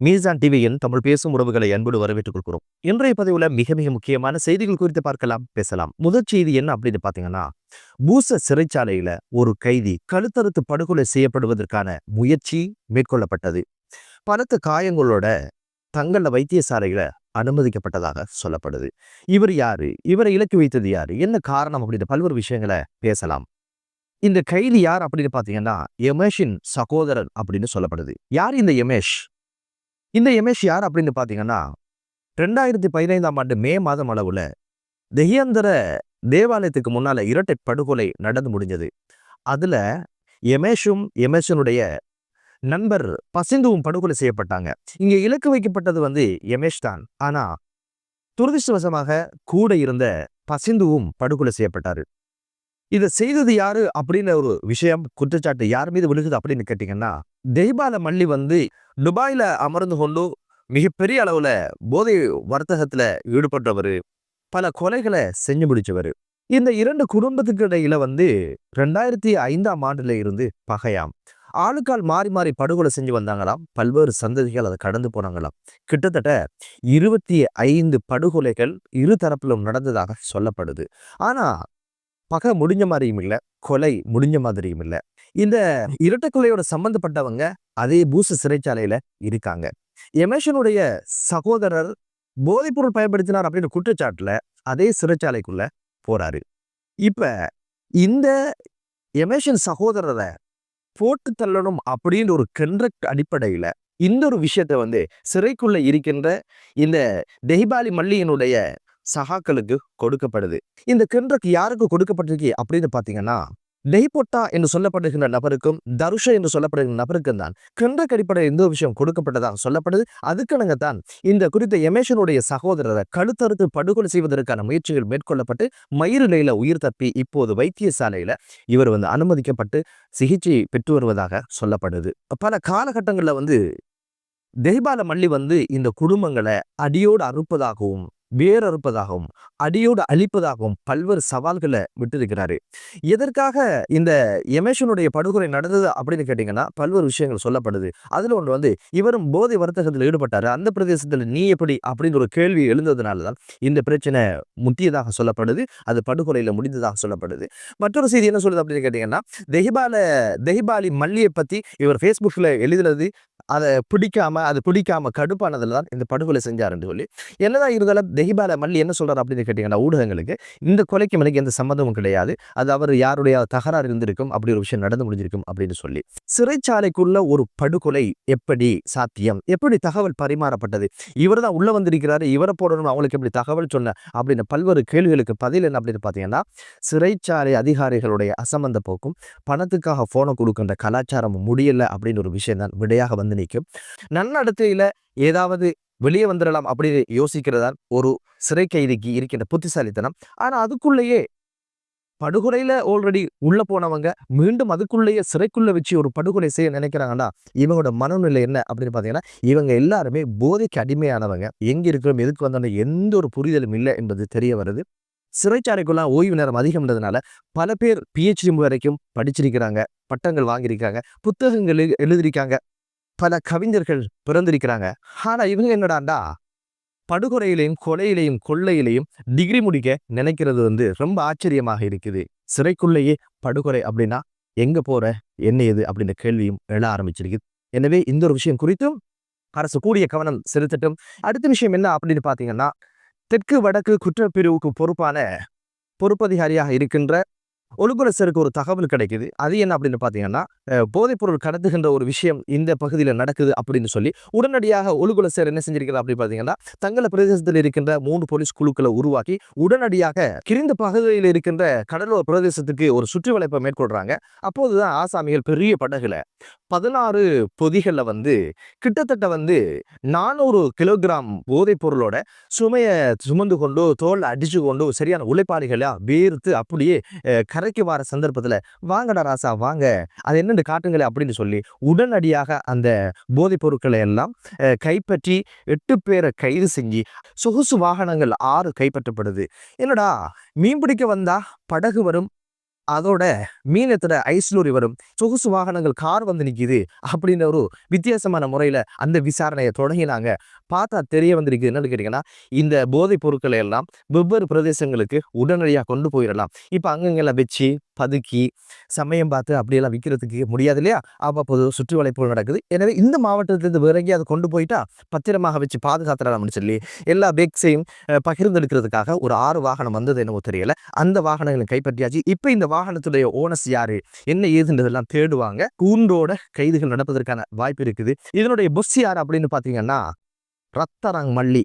மீசான் டிவியின் தமிழ் பேசும் உறவுகளை அன்போடு வரவேற்றுக் கொள்கிறோம். இன்றைய பதிவுல மிக மிக முக்கியமான செய்திகள் குறித்து பார்க்கலாம் பேசலாம். முதல் செய்தி என்ன அப்படின்னு பாத்தீங்கன்னா பூச சிறைச்சாலையில ஒரு கைதி கழுத்தறுத்து படுகொலை செய்யப்படுவதற்கான முயற்சி மேற்கொள்ளப்பட்டது. பலத்த காயங்களோட தங்கள வைத்தியசாலையில அனுமதிக்கப்பட்டதாக சொல்லப்படுது. இவர் யாரு? இவரை இலக்கு வைத்தது யாரு? என்ன காரணம் அப்படின்ற பல்வேறு விஷயங்களை பேசலாம். இந்த கைதி யார் அப்படின்னு பாத்தீங்கன்னா யமேஷின் சகோதரன் அப்படின்னு சொல்லப்படுது. யார் இந்த யமேஷ்? இந்த யமேஷ் யார் அப்படின்னு பாத்தீங்கன்னா ரெண்டாயிரத்தி பதினைந்தாம் ஆண்டு மே மாதம் அளவுல தெஹியந்தர தேவாலயத்துக்கு முன்னால இரட்டை படுகொலை நடந்து முடிஞ்சது. அதுல யமேஷும் யமேஷனுடைய நண்பர் பசிந்துவும் படுகொலை செய்யப்பட்டாங்க. இங்க இலக்கு வைக்கப்பட்டது வந்து யமேஷ் தான். ஆனா துரதிருஷ்டவசமாக கூட இருந்த பசிந்துவும் படுகொலை செய்யப்பட்டாரு. இதை செய்தது யாரு அப்படின்னு ஒரு விஷயம் குற்றச்சாட்டு யார் மீது விழுகுது அப்படின்னு கேட்டீங்கன்னா தெய்பால மல்லி வந்து துபாயில் அமர்ந்து கொண்டு மிகப்பெரிய அளவில் போதை வர்த்தகத்தில் ஈடுபட்டவர் பல கொலைகளை செஞ்சு முடிச்சவர். இந்த இரண்டு குடும்பத்துக்கு இடையில வந்து ரெண்டாயிரத்தி ஐந்தாம் ஆண்டுல இருந்து பகையாம். ஆளுக்கால் மாறி மாறி படுகொலை செஞ்சு வந்தாங்களாம். பல்வேறு சந்ததிகள் அதை கடந்து போனாங்களாம். கிட்டத்தட்ட இருபத்தி ஐந்து படுகொலைகள் இரு தரப்பிலும் நடந்ததாக சொல்லப்படுது. ஆனா பகை முடிஞ்ச மாதிரியும் இல்லை கொலை முடிஞ்ச மாதிரியும் இல்லை. இந்த இரட்டை கொலையோட சம்பந்தப்பட்டவங்க அதே பூச சிறைச்சாலையில இருக்காங்க. எமேஷனுடைய சகோதரர் போதைப்பொருள் பயன்படுத்தினார் அப்படின்னு குற்றச்சாட்டுல அதே சிறைச்சாலைக்குள்ள போறாரு. இப்ப இந்த எமேஷன் சகோதரரை போட்டு தள்ளணும் அப்படின்னு ஒரு கண்ட்ரக்ட் அடிப்படையில இந்த ஒரு விஷயத்த வந்து சிறைக்குள்ள இருக்கின்ற இந்த தெஹிபாலி மல்லியினுடைய சகாக்களுக்கு கொடுக்கப்படுது. இந்த கென்றக் யாருக்கு கொடுக்கப்பட்டிருக்கு அப்படின்னு பார்த்தீங்கன்னா டெய்பொட்டா என்று சொல்லப்படுகின்ற நபருக்கும் தருஷ என்று சொல்லப்படுகிற நபருக்கும் தான் கென்றக் அடிப்படையில் இந்த விஷயம் கொடுக்கப்பட்டதாக சொல்லப்படுது. அதுக்கணங்க தான் இந்த குறித்த எமேஷனுடைய சகோதரரை கழுத்தறுத்து படுகொலை செய்வதற்கான முயற்சிகள் மேற்கொள்ளப்பட்டு மயிரிழையில உயிர் தப்பி இப்போது வைத்தியசாலையில இவர் வந்து அனுமதிக்கப்பட்டு சிகிச்சை பெற்று வருவதாக சொல்லப்படுது. பல காலகட்டங்களில் வந்து தெய்பால மல்லி வந்து இந்த குடும்பங்களை அடியோடு அறுப்பதாகவும் வேறறுப்பதாகவும் அடியோடு அழிப்பதாகவும் பல்வேறு சவால்களை விட்டிருக்கிறாரு. எதற்காக இந்த எமேஷனுடைய படுகொலை நடந்தது அப்படின்னு கேட்டீங்கன்னா பல்வேறு விஷயங்கள் சொல்லப்படுது. அதில் ஒன்று வந்து இவரும் போதை வர்த்தகத்தில் ஈடுபட்டார். அந்த பிரதேசத்தில் நீ எப்படி அப்படின்னு ஒரு கேள்வி எழுந்ததுனால தான் இந்த பிரச்சனை முத்தியதாக சொல்லப்படுது. அது படுகொலையில் முடிந்ததாக சொல்லப்படுது. மற்றொரு செய்தி என்ன சொல்லுது அப்படின்னு கேட்டிங்கன்னா தெஹிபால தெஹிபாலி மல்லியை பற்றி இவர் ஃபேஸ்புக்கில் எழுதுனது அதை பிடிக்காம அது பிடிக்காம கடுப்பானதுல தான் இந்த படுகொலை செஞ்சாருன்னு சொல்லி. என்னதான் இருந்தாலும் தெஹிபால மல்லி என்ன சொல்றாரு அப்படின்னு கேட்டீங்கன்னா ஊடகங்களுக்கு இந்த கொலைக்கு மலைக்கு எந்த சம்மந்தமும் கிடையாது. அது அவர் யாருடைய தகராறு இருந்திருக்கும் அப்படி ஒரு விஷயம் நடந்து முடிஞ்சிருக்கும் அப்படின்னு சொல்லி. சிறைச்சாலைக்குள்ள ஒரு படுகொலை எப்படி சாத்தியம்? எப்படி தகவல் பரிமாறப்பட்டது? இவர் தான் உள்ள வந்திருக்கிறாரு இவரை போடணும் அவங்களுக்கு எப்படி தகவல் சொன்ன அப்படின்னு பல்வேறு கேள்விகளுக்கு பதில் என்ன அப்படின்னு பார்த்தீங்கன்னா சிறைச்சாலை அதிகாரிகளுடைய அசம்பந்த போக்கும் பணத்துக்காக போனை கொடுக்கின்ற கலாச்சாரம் முடியலை அப்படின்னு ஒரு விஷயம் தான் விடையாக வந்து நீக்கும் நன்னடத்தையில் ஏதாவது வெளியே வந்துடலாம் அப்படின்னு யோசிக்கிறதா ஒரு சிறை கைதிக்கு இருக்கின்ற புத்திசாலித்தனம். ஆனால் அதுக்குள்ளேயே படுகொலையில ஆல்ரெடி உள்ள போனவங்க மீண்டும் அதுக்குள்ளேயே சிறைக்குள்ள வச்சு ஒரு படுகொலை செய்ய நினைக்கிறாங்கன்னா இவங்களோட மனநிலை என்ன அப்படின்னு பார்த்தீங்கன்னா இவங்க எல்லாருமே போதைக்கு அடிமையானவங்க. எங்க இருக்கிறோம் எதுக்கு வந்தோம் எந்த ஒரு புரிதலும் இல்லை என்பது தெரிய வருது. சிறைச்சாலைக்குள்ள ஓய்வு நேரம் அதிகம்ன்றதுனால பல பேர் பிஹெச்டி வரைக்கும் படிச்சிருக்கிறாங்க பட்டங்கள் வாங்கியிருக்காங்க புத்தகங்கள் எழுதியிருக்காங்க. பல கவிஞர்கள் பிறந்திருக்கிறாங்க. ஆனா இவங்க என்னடாண்டா படுகொலையிலையும் கொலையிலையும் கொள்ளையிலையும் டிகிரி முடிக்க நினைக்கிறது வந்து ரொம்ப ஆச்சரியமாக இருக்குது. சிறைக்குள்ளேயே படுகொலை அப்படின்னா எங்க போற? என்ன ஏது? அப்படின்ற கேள்வியும் எழ ஆரம்பிச்சிருக்குது எனவே இந்த ஒரு விஷயம் குறித்தும் அரசு கூடிய கவனம் செலுத்தட்டும். அடுத்த விஷயம் என்ன அப்படின்னு பார்த்தீங்கன்னா தெற்கு வடக்கு குற்றப்பிரிவுக்கு பொறுப்பான பொறுப்பதிகாரியாக இருக்கின்ற ஒழுங்குரசருக்கு ஒரு தகவல் கிடைக்குது. அது என்ன அப்படின்னு பார்த்தீங்கன்னா போதைப்பொருள் கடத்துகின்ற ஒரு விஷயம் இந்த பகுதியில் நடக்குது அப்படின்னு சொல்லி உடனடியாக ஒழுகுலசர் என்ன செஞ்சிருக்கிறார் அப்படின்னு பார்த்தீங்கன்னா தங்கள பிரதேசத்தில் இருக்கின்ற மூன்று போலீஸ் குழுக்களை உருவாக்கி உடனடியாக கிரிந்த பகுதியில் இருக்கின்ற கடலோர பிரதேசத்துக்கு ஒரு சுற்றுவளைப்பை மேற்கொள்றாங்க. அப்போதுதான் ஆசாமிகள் பெரிய படகுல பதினாறு பொதிகளில் வந்து கிட்டத்தட்ட வந்து நானூறு கிலோகிராம் போதைப் பொருளோட சுமையை சுமந்து கொண்டு தோல் அடிச்சு கொண்டு சரியான உழைப்பாளிகளாக வேர்த்து அப்படியே கரைக்கு வர சந்தர்ப்பத்தில் வாங்கடா ராசா வாங்க. அது என்னென்னு காட்டுங்களே அப்படின்னு சொல்லி உடனடியாக அந்த போதைப் பொருட்களை எல்லாம் கைப்பற்றி எட்டு பேரை கைது செஞ்சு சொகுசு வாகனங்கள் ஆறு கைப்பற்றப்படுது. என்னடா மீன் பிடிக்க வந்தா படகு வரும் அதோட மீனத்துல ஐஸ்லூரி வரும் சொகுசு வாகனங்கள் கார் வந்து நிற்கிது அப்படின்ற ஒரு வித்தியாசமான முறையில் அந்த விசாரணையை தொடங்கினாங்க. பார்த்தா தெரிய வந்திருக்கு என்னன்னு கேட்டிங்கன்னா இந்த போதைப் பொருட்களை எல்லாம் வெவ்வேறு பிரதேசங்களுக்கு உடனடியாக கொண்டு போயிடலாம். இப்போ அங்கங்கெல்லாம் வச்சு பதுக்கி சமயம் பார்த்து அப்படியெல்லாம் விற்கிறதுக்கு முடியாது இல்லையா? அவ்வப்போது சுற்றி வளைப்புகள் நடக்குது. எனவே இந்த மாவட்டத்திலிருந்து வேற எங்கேயாவது கொண்டு போயிட்டா பத்திரமாக வச்சு பாதுகாத்துடலாம்னு சொல்லி எல்லா பேக்ஸையும் பகிர்ந்தெடுக்கிறதுக்காக ஒரு ஆறு வாகனம் வந்தது என்னவோ தெரியல. அந்த வாகனங்களை கைப்பற்றியாச்சு. இப்போ இந்த வாகனத்துடைய ஓனஸ் யாரு? என்ன ஏதுன்றதெல்லாம் தேடுவாங்க. கூண்டோட கைதுகள் நடப்பதற்கான வாய்ப்பு இருக்குது. இதனுடைய பொஸ் யார் அப்படின்னு பார்த்தீங்கன்னா ரத்தராங் மல்லி.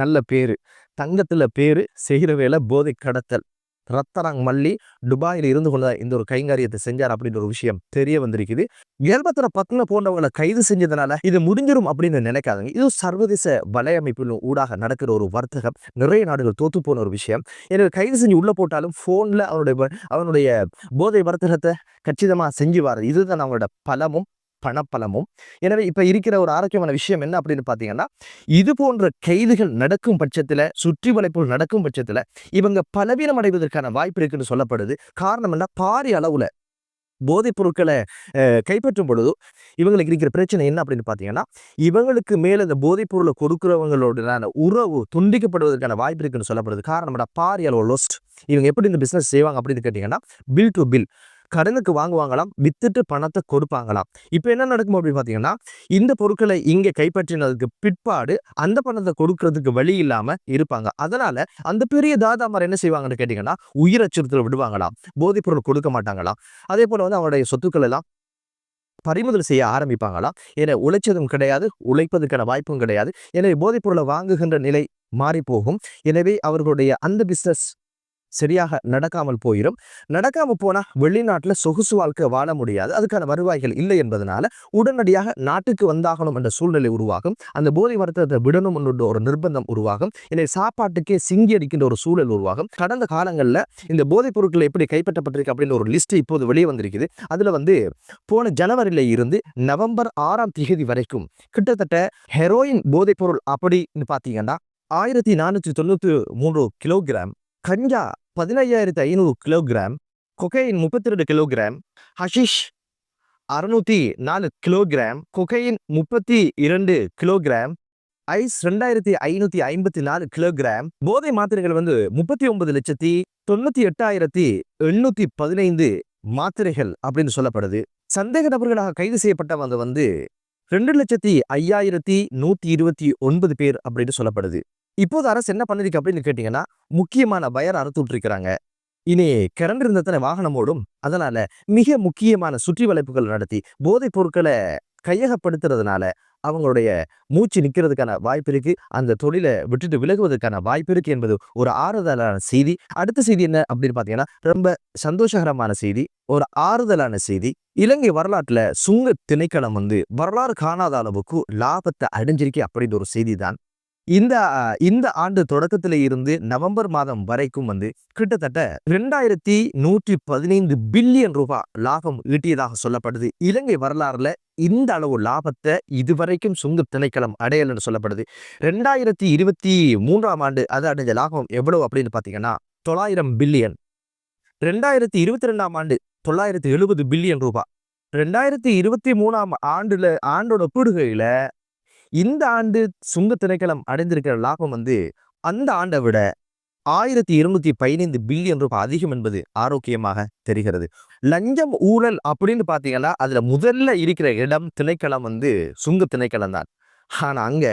நல்ல பேர். தங்கத்தில் பேர் செய்கிற வேலை போதை கடத்தல். ரத்தரங் மல்லி துபாயில் இருந்து கொண்ட இந்த ஒரு கைங்காரியத்தை செஞ்சார் அப்படின்ற ஒரு விஷயம் தெரிய வந்திருக்குது. ஏழ்பத்திர பத்ன போன்றவங்களை கைது செஞ்சதுனால இது முடிஞ்சிடும் அப்படின்னு நினைக்காதுங்க. இது சர்வதேச வலையமைப்பிலும் ஊடாக நடக்கிற ஒரு வர்த்தகம். நிறைய நாடுகள் தோத்து போன ஒரு விஷயம். எனவே கைது செஞ்சு உள்ள போட்டாலும் ஃபோனில் அவனுடைய அவனுடைய போதை வர்த்தகத்தை கச்சிதமாக செஞ்சு வாரது இதுதான் அவங்களோட பலமும். பணப்பலமும். எனவே இப்போ இருக்கிற ஒரு ஆரோக்கியமான விஷயம் என்ன அப்படின்னு பார்த்தீங்கன்னா இது போன்ற கைதுகள் நடக்கும் பட்சத்தில் சுற்றி வளைப்புகள் நடக்கும் பட்சத்தில் இவங்க பலவீனம் அடைவதற்கான வாய்ப்பு இருக்குன்னு சொல்லப்படுது. காரணம் என்ன? பாரிய அளவில் போதைப் பொருட்களை கைப்பற்றும் பொழுது இவங்களுக்கு இருக்கிற பிரச்சனை என்ன அப்படின்னு பார்த்தீங்கன்னா இவங்களுக்கு மேலே இந்த போதைப் பொருளை கொடுக்குறவங்களோட உறவு துண்டிக்கப்படுவதற்கான வாய்ப்பு இருக்குன்னு சொல்லப்படுது. காரணம் பாரி அளவு லொஸ்ட் இவங்க எப்படி இந்த பிஸ்னஸ் செய்வாங்க அப்படின்னு கேட்டிங்கன்னா பில் டு பில் கடனுக்கு வாங்குவாங்களாம் வித்துட்டு பணத்தை கொடுப்பாங்களாம். இப்போ என்ன நடக்கும் அப்படின்னு பார்த்தீங்கன்னா இந்த பொருட்களை இங்கே கைப்பற்றினதுக்கு பிற்பாடு அந்த பணத்தை கொடுக்கறதுக்கு வழி இல்லாமல் இருப்பாங்க. அதனால அந்த பெரிய தாதாமார் என்ன செய்வாங்கன்னு கேட்டீங்கன்னா உயிர் அச்சுறுத்தல் விடுவாங்களாம். போதைப் பொருள் கொடுக்க மாட்டாங்களாம். அதே போல் வந்து அவருடைய சொத்துக்கள் எல்லாம் பறிமுதல் செய்ய ஆரம்பிப்பாங்களாம். என உழைச்சதும் கிடையாது உழைப்பதற்கான வாய்ப்பும் கிடையாது. எனவே போதைப் பொருளை வாங்குகின்ற நிலை மாறி போகும் எனவே அவர்களுடைய அந்த பிஸ்னஸ் சரியாக நடக்காமல் போயிடும் நடக்காமல் போனால் வெளிநாட்டில் சொகுசு வாழ்க்கை வாழ முடியாது. அதுக்கான வருவாய்கள் இல்லை என்பதனால உடனடியாக நாட்டுக்கு வந்தாகணும் என்ற சூழ்நிலை உருவாகும். அந்த போதை வருத்தத்தை விடணும் என்ற ஒரு நிர்பந்தம் உருவாகும். என்னை சாப்பாட்டுக்கே சிங்கி அடிக்கின்ற ஒரு சூழல் உருவாகும். கடந்த காலங்களில் இந்த போதைப் பொருட்கள் எப்படி கைப்பற்றப்பட்டிருக்கு அப்படின்னு ஒரு லிஸ்ட் இப்போது வெளியே வந்திருக்குது. அதில் வந்து போன ஜனவரியில் இருந்து நவம்பர் ஆறாம் தேதி வரைக்கும் கிட்டத்தட்ட ஹெரோயின் போதைப் பொருள் அப்படின்னு பார்த்தீங்கன்னா ஆயிரத்தி நானூற்றி தொண்ணூற்றி மூன்று கிலோகிராம் கஞ்சா பதினையாயிரத்தி ஐநூறு கிலோகிராம் கொகையின் முப்பத்தி ரெண்டு கிலோகிராம் ஹஷிஷ் அறுநூத்தி நாலு கிலோகிராம் கொகையின் முப்பத்தி இரண்டு கிலோகிராம் ஐஸ் ரெண்டாயிரத்தி ஐநூத்தி ஐம்பத்தி நாலு கிலோகிராம் போதை மாத்திரைகள் வந்து முப்பத்தி ஒன்பது லட்சத்தி தொண்ணூத்தி எட்டாயிரத்தி எண்ணூத்தி பதினைந்து மாத்திரைகள் அப்படின்னு சொல்லப்படுது. சந்தேக நபர்களாக கைது செய்யப்பட்டவங்க வந்து ரெண்டு லட்சத்தி ஐயாயிரத்தி நூத்தி இருபத்தி ஒன்பது பேர் அப்படின்னு சொல்லப்படுது. இப்போது அரசு என்ன பண்ணிருக்கு அப்படின்னு கேட்டீங்கன்னா முக்கியமான பயர் அறுத்து விட்டுருக்கிறாங்க. இனி கரண்ட் இருந்தத்தனை வாகனம் ஓடும். அதனால மிக முக்கியமான சுற்றி வளைப்புகள் நடத்தி போதைப் பொருட்களை கையகப்படுத்துறதுனால அவங்களுடைய மூச்சு நிற்கிறதுக்கான வாய்ப்பு இருக்கு. அந்த தொழிலை விட்டுட்டு விலகுவதற்கான வாய்ப்பு இருக்கு என்பது ஒரு ஆறுதலான செய்தி. அடுத்த செய்தி என்ன அப்படின்னு பாத்தீங்கன்னா ரொம்ப சந்தோஷகரமான செய்தி. ஒரு ஆறுதலான செய்தி. இலங்கை வரலாற்றுல சுங்க திணைக்களம் வந்து வரலாறு காணாத அளவுக்கு லாபத்தை அடைஞ்சிருக்கே அப்படின்ற ஒரு செய்தி தான் இந்த இந்த ஆண்டு தொடக்கத்தில இருந்து நவம்பர் மாதம் வரைக்கும் வந்து கிட்டத்தட்ட ரெண்டாயிரத்தி நூற்றி பதினைந்து பில்லியன் ரூபாய் லாபம் ஈட்டியதாக சொல்லப்படுது. இலங்கை வரலாறுல இந்த அளவு லாபத்தை இதுவரைக்கும் சுங்க திணைக்களம் அடையலன்னு சொல்லப்படுது. ரெண்டாயிரத்தி இருபத்தி மூன்றாம் ஆண்டு அது அடைஞ்ச லாபம் எவ்வளவு அப்படின்னு பாத்தீங்கன்னா தொள்ளாயிரம் பில்லியன். ரெண்டாயிரத்தி இருபத்தி ரெண்டாம் ஆண்டு தொள்ளாயிரத்தி எழுபது பில்லியன் ரூபாய் ரெண்டாயிரத்தி இருபத்தி மூணாம் ஆண்டுல ஆண்டோட ஒப்பிடுகையில இந்த ஆண்டு சுங்க திணைக்களம் அடைந்திருக்கிற லாபம் வந்து அந்த ஆண்டை விட ஆயிரத்தி இருநூத்தி பதினைந்து பில்லியன் ரூபாய் அதிகம் என்பது ஆரோக்கியமாக தெரிகிறது. லஞ்சம் ஊழல் அப்படின்னு பாத்தீங்கன்னா அதுல முதல்ல இருக்கிற இடம் திணைக்களம் வந்து சுங்க திணைக்களம் தான். ஆனா அங்க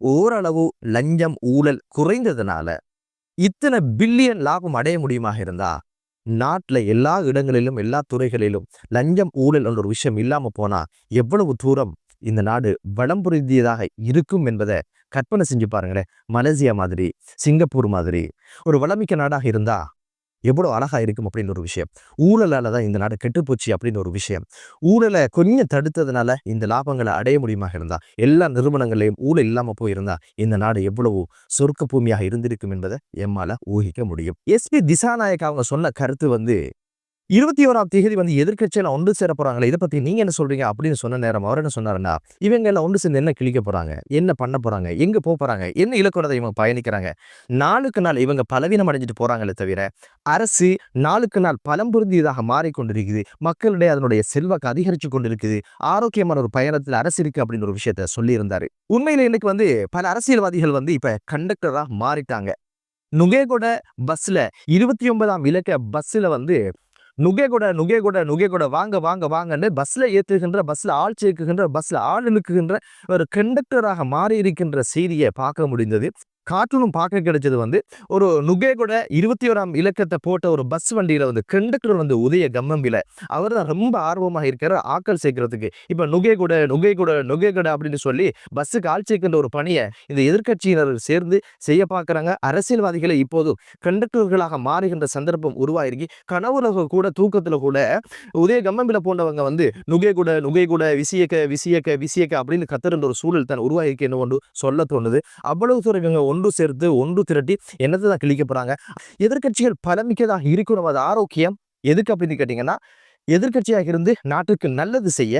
ஓரளவு லஞ்சம் ஊழல் குறைந்ததுனால இத்தனை பில்லியன் லாபம் அடைய முடியுமாக இருந்தா நாட்டில் எல்லா இடங்களிலும் எல்லா துறைகளிலும் லஞ்சம் ஊழல் என்ற ஒரு விஷயம் இல்லாம போனா எவ்வளவு தூரம் இந்த நாடு வளம் புரிந்தியதாக இருக்கும் என்பதை கற்பனை செஞ்சு பாருங்களேன் மலேசியா மாதிரி சிங்கப்பூர் மாதிரி. ஒரு வளமிக்க நாடாக இருந்தா எவ்வளவு அழகா இருக்கும் அப்படின்னு ஒரு விஷயம். ஊழலால தான் இந்த நாடு கெட்டுப்போச்சு அப்படின்னு ஒரு விஷயம். ஊழலை கொஞ்சம் தடுத்ததுனால இந்த லாபங்களை அடைய முடியுமாக இருந்தா எல்லா நிறுவனங்களையும் ஊழல் இல்லாம போயிருந்தா இந்த நாடு எவ்வளவு சொர்க்க பூமியாக இருந்திருக்கும் என்பதை எம்மால ஊகிக்க முடியும். எஸ்பி திசாநாயக் அவங்க சொன்ன கருத்து வந்து இருபத்தி ஓராம் தேதி வந்து எதிர்க்கட்சியில ஒன்று சேர போறாங்களே இதை பத்தி நீங்க என்ன சொல்றீங்க? அப்படின்னு சொன்ன நேரம் அவர் என்ன சொன்னாருன்னா இவங்க எல்லாம் ஒன்று சேர்ந்து என்ன கிழிக்க போறாங்க? என்ன பண்ண போறாங்க? எங்க போக போறாங்க? என்ன இலக்கணத்தை இவங்க பயணிக்கிறாங்க? நாளுக்கு நாள் இவங்க பலவீனம் அடைஞ்சிட்டு போறாங்களே தவிர அரசு நாளுக்கு நாள் பலம் புரிந்தியதாக மாறிக்கொண்டிருக்குது. மக்களிடையே அதனுடைய செல்வாக்கு அதிகரிச்சு கொண்டிருக்குது. ஆரோக்கியமான ஒரு பயணத்தில் அரசு இருக்கு அப்படின்னு ஒரு விஷயத்த சொல்லியிருந்தாரு. உண்மையில இன்னைக்கு வந்து பல அரசியல்வாதிகள் வந்து இப்ப கண்டக்டரா மாறிட்டாங்க. நுகேகொட பஸ்ல இருபத்தி ஒன்பதாம் இலக்க பஸ்ல வந்து நுகேகொட நுகேகொட நுகேகொட வாங்க வாங்க வாங்கன்னு பஸ்ல ஏற்றுகின்ற பஸ்ல ஆள் சேர்க்குகின்ற பஸ்ல ஆள் இழுக்குகின்ற ஒரு கண்டக்டராக மாறி இருக்கின்ற செய்தியை பார்க்க முடிந்தது. கார்ட்டூனும் பார்க்க கிடைச்சது வந்து ஒரு நுகேகொட இருபத்தி ஓராம் இலக்கத்தை போட்ட ஒரு பஸ் வண்டியில் வந்து கண்டக்டர் வந்து உதய கம்மம்பில அவர் தான் ரொம்ப ஆர்வமாக இருக்கிற ஆக்கள் சேர்க்கறதுக்கு. இப்போ நுகேகொட நுகேகொட நுகேகொட அப்படின்னு சொல்லி பஸ்ஸுக்கு ஆள் சேர்க்கின்ற ஒரு பணியை இந்த எதிர்க்கட்சியினர் சேர்ந்து செய்ய பார்க்குறாங்க. அரசியல்வாதிகளை இப்போது கண்டக்டர்களாக மாறுகின்ற சந்தர்ப்பம் உருவாயிருக்கு கனவுல கூட தூக்கத்தில் கூட உதய கம்மம்பில போன்றவங்க வந்து நுகேகுட நுகேகுட விசியக்க விசியக்க விசியக்க அப்படின்னு கத்துற ஒரு சூழல் தான் உருவாயிருக்கு என்ன ஒன்று சொல்ல தோணுது. அவ்வளவு தூரம் இவங்க ஒன்று சேர்த்து ஒன்று திரட்டி என்னத்தை தான் கிழிக்க போறாங்க? எதிர்க்கட்சிகள் பலமிக்கதாக இருக்கணும். அது ஆரோக்கியம் எதுக்கு அப்படின்னு கேட்டிங்கன்னா எதிர்க்கட்சியாக இருந்து நாட்டுக்கு நல்லது செய்ய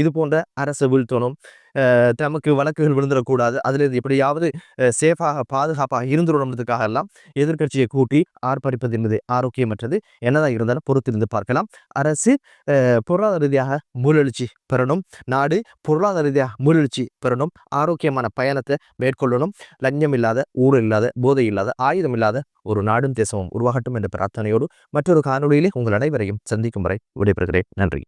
இது போன்ற அரசு வீழ்த்தணும். தமக்கு வழக்குகள் விழுந்துடக்கூடாது. அதில் எப்படியாவது சேஃபாக பாதுகாப்பாக இருந்துடணுன்றதுக்காக எல்லாம் எதிர்க்கட்சியை கூட்டி ஆர்ப்பரிப்பது என்பது ஆரோக்கியமற்றது. என்னதான் இருந்தாலும் பொறுத்திருந்து பார்க்கலாம். அரசு பொருளாதார ரீதியாக மூலெழுச்சி பெறணும். நாடு பொருளாதார ரீதியாக மூழெழுச்சி பெறணும். ஆரோக்கியமான பயணத்தை மேற்கொள்ளணும். லஞ்சம் இல்லாத ஊழல் இல்லாத போதை இல்லாத ஆயுதம் இல்லாத ஒரு நாடும் தேசமும் உருவாகட்டும் என்ற பிரார்த்தனையோடு மற்றொரு காணொலியிலே உங்கள் அனைவரையும் சந்திக்கும் வரை விடைபெறுகிறேன். நன்றி.